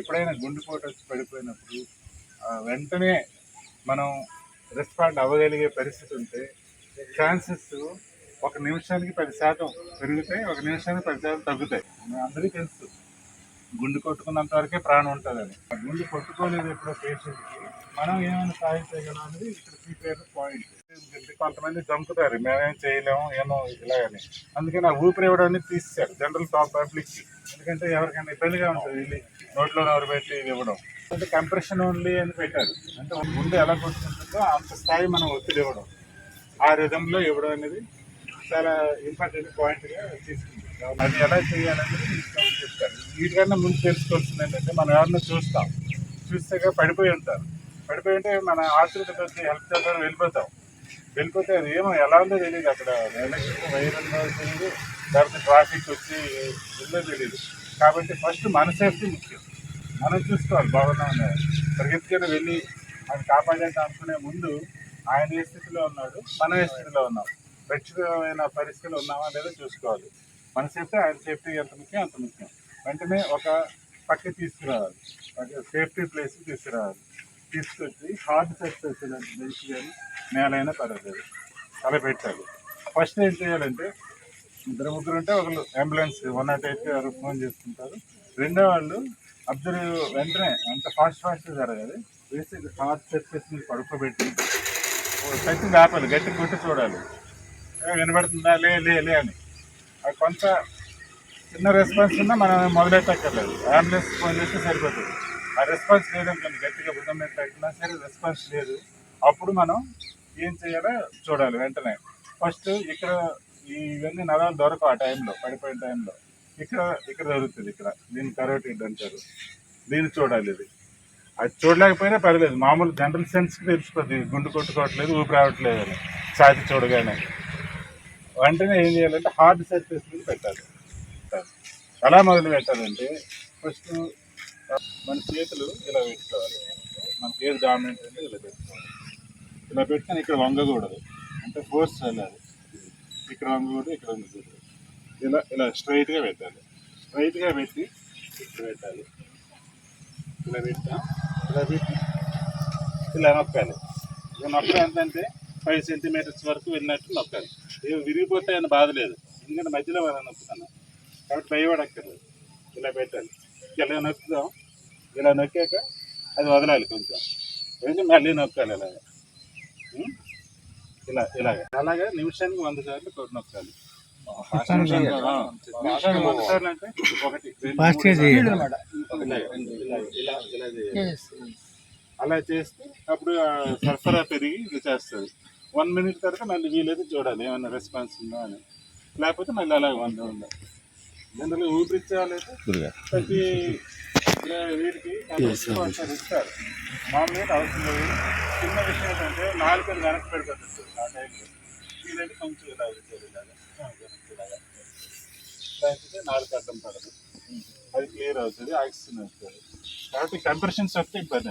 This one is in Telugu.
ఎప్పుడైనా గుండెపోటు వచ్చి పడిపోయినప్పుడు వెంటనే మనం రెస్పాండ్ అవ్వగలిగే పరిస్థితి ఉంటే ఛాన్సెస్ ఒక నిమిషానికి పది శాతం పెరుగుతాయి ఒక నిమిషానికి పది శాతం తగ్గుతాయి. అందరికీ తెలుస్తుంది గుండె కొట్టుకున్నంత వరకే ప్రాణం ఉంటుంది అది. గుండె కొట్టుకోలేదు ఎప్పుడో పేషెంట్కి. మనం ఏమైనా సాయం చేయగలం అనేది ఇక్కడ ప్రిపేర్ పాయింట్ కొంతమంది చంపుతారు మేమేం చేయలేము ఏమో ఇలాగని. అందుకని ఆ ఊపిరి ఇవ్వడం అనేది తీసేశారు జనరల్ టాప్ పబ్లిక్ ఎందుకంటే ఎవరికైనా ఇబ్బందిగా ఉంటుంది వెళ్ళి నోట్లో నోరు పెట్టి ఇవ్వడం. అంటే కంప్రెషన్ ఓన్లీ అని పెట్టారు. అంటే గుండె ఎలా కొట్టుకుంటుందో అంత స్థాయి మనం ఒత్తిడి ఇవ్వడం. ఆ రిధంలో ఇవ్వడం అనేది చాలా ఇంపార్టెంట్ పాయింట్గా తీసుకుంది. అది ఎలా చేయాలనేది చెప్తాను. వీటికన్నా ముందు తెలుసుకోవాల్సింది ఏంటంటే మనం ఎవరినో చూస్తాం. చూస్తే పడిపోయి ఉంటారు. పడిపోయి ఉంటే మన ఆసుపత్రికి వచ్చి హెల్ప్ చేస్తారు వెళ్ళిపోతాం. వెళ్ళిపోతే అది ఏమో ఎలా ఉందో తెలియదు అక్కడ ఎలక్ట్రిక్ వైర్ ఉందో తెలియదు లేకపోతే ట్రాఫిక్ వచ్చి ఉందో తెలియదు కాబట్టి ఫస్ట్ మన సేఫ్టీ ముఖ్యం. మనం చూసుకోవాలి బాగున్నా పరిగెత్తుకొని వెళ్ళి అది కాపాడేట అనుకునే ముందు ఆయన ఏ స్థితిలో ఉన్నాడు మనం ఏ స్థితిలో ఉన్నాం రక్షితమైన పరిస్థితిలో ఉన్నామా లేదా చూసుకోవాలి. మన సేఫ్టీ ఆయన సేఫ్టీ ఎంత ముఖ్యం అంత ముఖ్యం. వెంటనే ఒక పక్క తీసుకురావాలి. ఒక సేఫ్టీ ప్లేస్ తీసుకురావాలి. తీసుకొచ్చి హార్డ్ సర్ఫేస్ బెంచ్ కానీ నేలైనా పడలేదు అలా పెట్టాలి. ఫస్ట్ ఏం చేయాలంటే ఇద్దరు ముగ్గురు ఉంటే ఒకళ్ళు అంబులెన్స్ వన్ నాట్ ఎయిట్ వారు ఫోన్ చేసుకుంటారు. రెండో వాళ్ళు అబ్జర్వ్ వెంటనే అంత ఫాస్ట్ ఫాస్ట్ జరగాలి వేసి హార్ట్ సర్ఫేస్ పడుకోబెట్టి సైకిల్ ఆపాలి గట్టి కొట్టి చూడాలి. వినబడుతుందా? లే లే లే అని. అది కొంత చిన్న రెస్పాన్స్ ఉన్నా మనం మొదలెట్టక్కర్లేదు. అంబులెన్స్ ఫోన్ చేస్తే సరిపోతుంది. ఆ రెస్పాన్స్ లేదనుకోండి గట్టిగా భుజం మీద తగ్గినా సరే రెస్పాన్స్ లేదు. అప్పుడు మనం ఏం చేయాలో చూడాలి వెంటనే. ఫస్ట్ ఇక్కడ ఇవన్నీ నరాలు దొరకవు ఆ టైంలో పడిపోయిన టైంలో. ఇక్కడ ఇక్కడ దొరుకుతుంది ఇక్కడ. దీన్ని కరోటిడ్ అంటారు. దీన్ని చూడాలి ఇది. అది చూడలేకపోయినా పర్లేదు మామూలు జనరల్ సెన్స్కి తెలిసిపోతుంది గుండు కొట్టుకోవట్లేదు ఊపిరి రావట్లేదు అని. ఛాతి చూడగానే. వెంటనే ఏం చేయాలంటే హార్డ్ సర్ఫేస్ మీద పెట్టాలి. ఎలా మొదలు పెట్టాలంటే ఫస్ట్ మన చేతులు ఇలా పెట్టుకోవాలి. మనకి ఏది డామినెంట్ అంటే ఇలా పెట్టుకోవాలి. ఇలా పెట్టిన ఇక్కడ వంగకూడదు. అంటే ఫోర్స్ వెళ్ళాలి. ఇక్కడ వంగకూడదు ఇక్కడ వంగకూడదు. ఇలా ఇలా స్ట్రైట్గా పెట్టాలి. స్ట్రైట్గా పెట్టి ఇక్కడ పెట్టాలి. ఇలా పెట్టాం. ఇలా పెట్టి ఇలా నొక్కాలి. ఇలా నొక్కడం ఎంతంటే ఫైవ్ సెంటీమీటర్స్ వరకు వెళ్ళినట్టు నొక్కాలి. ఏమి విరిగిపోతాయని బాధ లేదు. ఎందుకంటే మధ్యలో వాళ్ళని నొక్కుతున్నాం కాబట్టి భయపడక్కర్లేదు ఇలా పెట్టాలి. ఇలా నొక్కుదాం. ఇలా నొక్కాక అది వదలాలి కొంచెం. వెళ్ళి మళ్ళీ నొక్కాలి ఇలాగ? ఇలా ఇలాగ. అలాగే నిమిషానికి వంద సార్లు కొట్టి నొక్కాలి. నిమిషానికి వంద సార్లు. అంటే ఒకటి ఇలా ఇలా చేయాలి. అలా చేస్తే అప్పుడు సరఫరా పెరిగి ఇది చేస్తుంది. వన్ మినిట్ తర్వాత మళ్ళీ వీలైతే చూడాలి ఏమైనా రెస్పాన్స్ ఉందా అని. లేకపోతే మళ్ళీ అలాగే వంద ఉండాలి జనరల్గా ఊపిరిచ్చే వాళ్ళైతే ప్రతి ఆ, వీడికి ఒకసారి ఇస్తారు. మామూలుగా అవసరం లేదు. చిన్న విషయం ఏంటంటే నాలుగు వెనక్కి పెడిపోతుంది ఆ టైంలో. వీలైతే కొంచెం ఇలా ఇచ్చారు ఇలాగా ఆ, వెనక్కి ఇలాగా లేకపోతే నాలుగు అడ్డం పడదు. అది క్లియర్ అవుతుంది ఆక్సిజన్ వస్తుంది. కాబట్టి కంప్రెషన్స్ వస్తే ఇబ్బంది